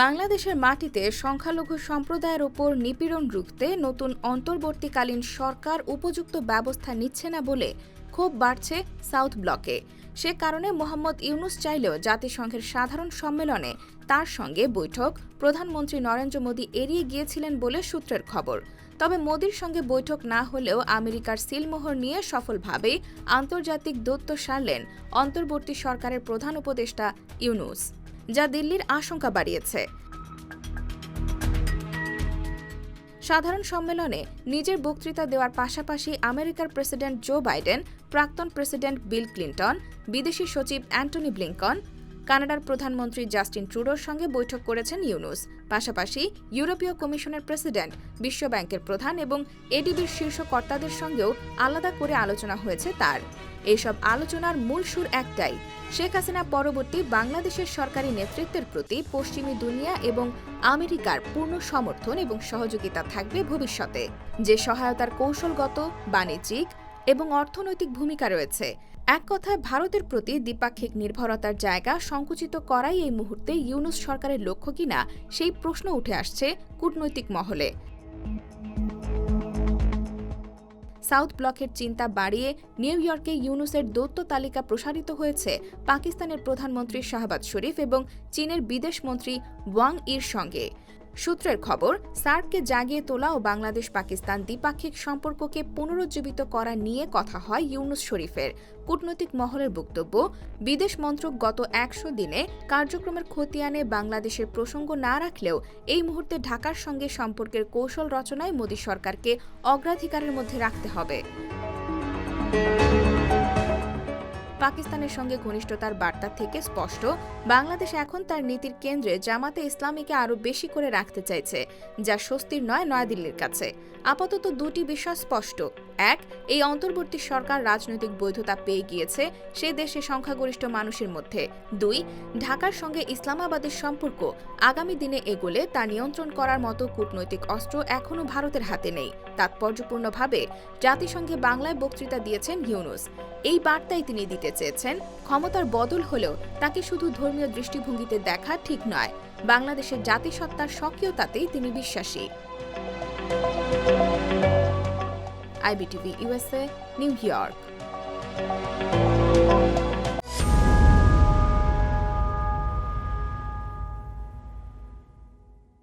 বাংলাদেশের মাটিতে সংখ্যালঘু সম্প্রদায়ের ওপর নিপীড়ন রুখতে নতুন অন্তর্বর্তীকালীন সরকার উপযুক্ত ব্যবস্থা নিচ্ছে না বলে ক্ষোভ বাড়ছে সাউথ ব্লকে। সে কারণে মোহাম্মদ ইউনুস চাইলেও জাতিসংঘের সাধারণ সম্মেলনে তার সঙ্গে বৈঠক। প্রধানমন্ত্রী নরেন্দ্র মোদী এড়িয়ে গিয়েছিলেন বলে সূত্রের খবর। তবে মোদীর সঙ্গে বৈঠক না হলেও আমেরিকার সিলমোহর নিয়ে সফলভাবেই আন্তর্জাতিক দৌত্য সারলেন অন্তর্বর্তী সরকারের প্রধান উপদেষ্টা ইউনুস। যা দিল্লির আশঙ্কা বাড়িয়েছে। সাধারণ সম্মেলনে নিজের বক্তৃতা দেওয়ার পাশাপাশি আমেরিকার প্রেসিডেন্ট জো বাইডেন, প্রাক্তন প্রেসিডেন্ট বিল ক্লিন্টন, বিদেশি সচিব অ্যান্টনি ব্লিংকন কানাডার প্রধানমন্ত্রী জাস্টিন ট্রুডোর সঙ্গে বৈঠক করেছেন ইউনুস। পাশাপাশি ইউরোপীয় কমিশনের প্রেসিডেন্ট, বিশ্বব্যাংকের প্রধান এবং এডিবির শীর্ষ কর্তাদের সঙ্গেও আলাদা করে আলোচনা হয়েছে তার। এইসব আলোচনার মূল সুর একটাই, শেখ হাসিনা পরবর্তী বাংলাদেশের সরকারি নেতৃত্বের প্রতি পশ্চিমী দুনিয়া এবং আমেরিকার পূর্ণ সমর্থন এবং সহযোগিতা থাকবে ভবিষ্যতে। যে সহায়তার কৌশলগত, বাণিজ্যিক এবং অর্থনৈতিক ভূমিকা রয়েছে। এক কথায়, ভারতের প্রতি দ্বিপাক্ষিক নির্ভরতার জায়গা সংকুচিত করাই এই মুহূর্তে ইউনুস সরকারের লক্ষ্য কিনা সেই প্রশ্ন উঠে আসছে কূটনৈতিক মহলে। সাউথ ব্লকের চিন্তা বাড়িয়ে নিউ ইয়র্কে ইউনুসের দৌত্য তালিকা প্রসারিত হয়েছে পাকিস্তানের প্রধানমন্ত্রী শাহবাজ শরীফ এবং চীনের বিদেশমন্ত্রী ওয়াং ইর সঙ্গে। সূত্রের খবর, সার্ককে জাগিয়ে তোলা ও বাংলাদেশ পাকিস্তান দ্বিপাক্ষিক সম্পর্ককে পুনরুজ্জীবিত করা নিয়ে কথা হয় ইউনুস শরীফের। কূটনৈতিক মহলের বক্তব্য, বিদেশ মন্ত্রক গত একশো দিনে কার্যক্রমের খতিয়ানে বাংলাদেশের প্রসঙ্গ না রাখলেও এই মুহূর্তে ঢাকার সঙ্গে সম্পর্কের কৌশল রচনায় মোদী সরকারকে অগ্রাধিকারের মধ্যে রাখতে হবে। পাকিস্তানের সঙ্গে ঘনিষ্ঠতার বার্তা থেকে স্পষ্ট, বাংলাদেশ এখন তার নীতির কেন্দ্রে জামাতে ইসলামীকে আরও বেশি করে রাখতে চাইছে, যা স্বস্তির নয় নয়াদিল্লির কাছে। আপাতত দুটি বিষয় স্পষ্ট। এক, এই অন্তর্বর্তী সরকার রাজনৈতিক বৈধতা পেয়ে গিয়েছে সে দেশে সংখ্যাগরিষ্ঠ মানুষের মধ্যে। দুই, ঢাকার সঙ্গে ইসলামাবাদের সম্পর্ক আগামী দিনে এগোলে তা নিয়ন্ত্রণ করার মতো কূটনৈতিক অস্ত্র এখনও ভারতের হাতে নেই। তাৎপর্যপূর্ণভাবে জাতিসংঘে বাংলায় বক্তৃতা দিয়েছেন ইউনুস। এই বার্তাই তিনি দিতে চেয়েছেন, ক্ষমতার বদল হলেও তাকে শুধু ধর্মীয় দৃষ্টিভঙ্গিতে দেখা ঠিক নয়, বাংলাদেশের জাতিসত্তার স্বকীয়তাতেই তিনি বিশ্বাসী। IBTV USA New York.